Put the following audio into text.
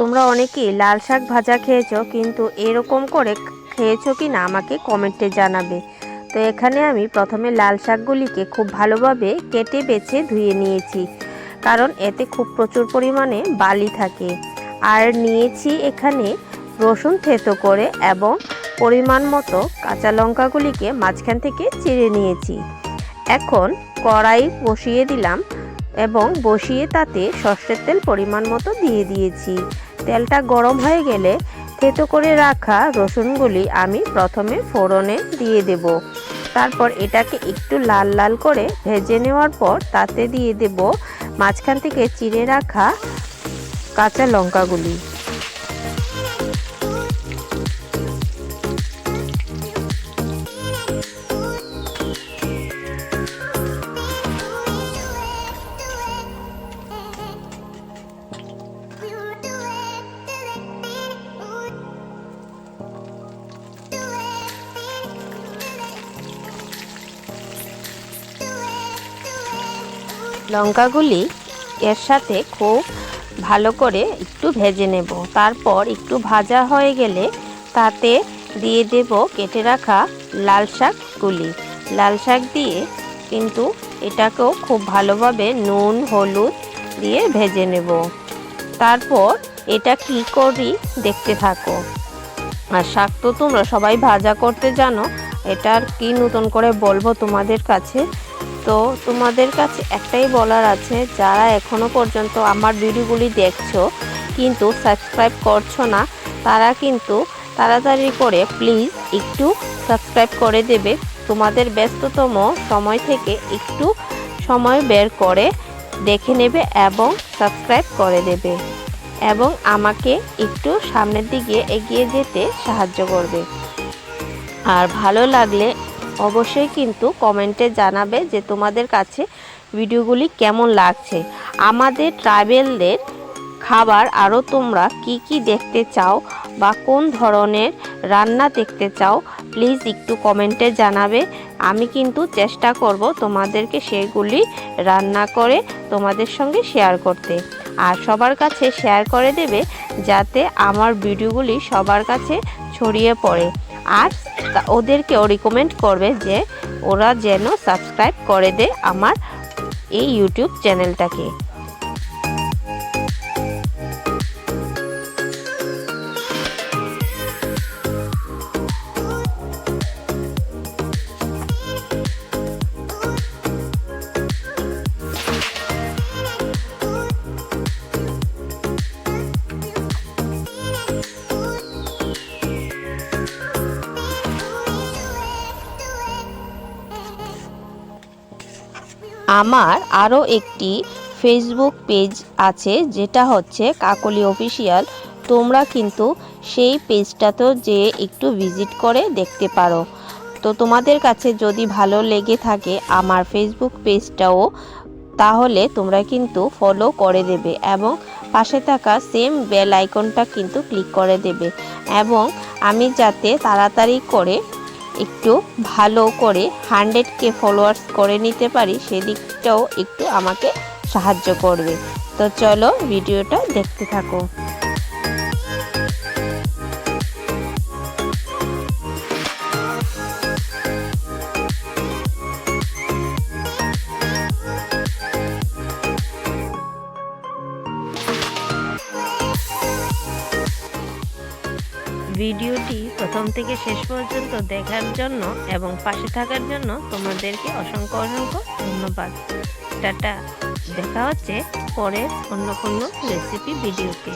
তোমরা অনেকেই লাল শাক ভাজা খেয়েছো, কিন্তু এরকম করে খেয়েছো কি না আমাকে কমেন্টে জানাবে। তো এখানে আমি প্রথমে লাল শাকগুলিকে খুব ভালোভাবে কেটে বেছে ধুয়ে নিয়েছি, কারণ এতে খুব প্রচুর পরিমাণে বালি থাকে। আর নিয়েছি এখানে রসুন থেতো করে এবং পরিমাণ মতো কাঁচা লঙ্কাগুলিকে মাঝখান থেকে চিড়ে নিয়েছি। এখন কড়াই বসিয়ে দিলাম এবং বসিয়ে তাতে সর্ষের তেল পরিমাণ মতো দিয়ে দিয়েছি। তেলটা গরম হয়ে গেলে থেতো করে রাখা রসুনগুলি আমি প্রথমে ফোড়নে দিয়ে দেব। তারপর এটাকে একটু লাল লাল করে ভেজে নেওয়ার পর তাতে দিয়ে দেব মাঝখান থেকে চিড়ে রাখা কাঁচা লঙ্কাগুলি। লঙ্কাগুলি এর সাথে খুব ভালো করে একটু ভেজে নেব। তারপর একটু ভাজা হয়ে গেলে তাতে দিয়ে দেব কেটে রাখা লাল শাকগুলি। লাল শাক দিয়ে কিন্তু এটাকেও খুব ভালোভাবে নুন, হলুদ দিয়ে ভেজে নেব। তারপর এটা কি করি দেখতে থাকো। আর শাক তো তোমরা সবাই ভাজা করতে জানো। এটার কি নতুন করে বলব তোমাদের কাছে। তো তোমাদের কাছে একটাই বলার আছে, যারা এখনও পর্যন্ত আমার ভিডিওগুলি দেখছ কিন্তু সাবস্ক্রাইব করছ না, তারা কিন্তু তাড়াতাড়ি করে প্লিজ একটু সাবস্ক্রাইব করে দেবে। তোমাদের ব্যস্ততম সময় থেকে একটু সময় বের করে দেখে নেবে এবং সাবস্ক্রাইব করে দেবে এবং আমাকে একটু সামনের দিকে এগিয়ে যেতে সাহায্য করবে। আর ভালো লাগলে অবশ্যই কিন্তু কমেন্টে জানাবে যে তোমাদের কাছে ভিডিওগুলি কেমন লাগছে। আমাদের ট্রাইবেলদের খাবার আরও তোমরা কি কি দেখতে চাও বা কোন ধরনের রান্না দেখতে চাও প্লিজ একটু কমেন্টে জানাবে। আমি কিন্তু চেষ্টা করব তোমাদেরকে সেগুলি রান্না করে তোমাদের সঙ্গে শেয়ার করতে। আর সবার কাছে শেয়ার করে দেবে যাতে আমার ভিডিওগুলি সবার কাছে ছড়িয়ে পড়ে। আর তা- ওদেরকেও রিকমেন্ড করবে যে ওরা যেন সাবস্ক্রাইব করে দে আমার এই ইউটিউব চ্যানেলটাকে আমার আরও একটি ফেসবুক পেজ আছে, যেটা হচ্ছে কাকলি অফিসিয়াল তোমরা কিন্তু সেই পেজটাতেও যে একটু ভিজিট করে দেখতে পারো। তো তোমাদের কাছে যদি ভালো লেগে থাকে আমার ফেসবুক পেজটাও তাহলে তোমরা কিন্তু ফলো করে দেবে এবং পাশে থাকা সেম বেল আইকনটা কিন্তু ক্লিক করে দেবে। এবং আমি যাতে তাড়াতাড়ি করে একটু ভালো করে হান্ড্রেড কে ফলোয়ার্স করে নিতে পারি, সেদিকটাও একটু আমাকে সাহায্য করবে। তো চলো ভিডিওটা দেখতে থাকো। ভিডিওটি প্রথম থেকে শেষ পর্যন্ত দেখার জন্য এবং পাশে থাকার জন্য তোমাদেরকে অসংখ্য অসংখ্য ধন্যবাদ। টাটা। দেখা হচ্ছে পরের অন্য কোনো রেসিপি ভিডিওতে।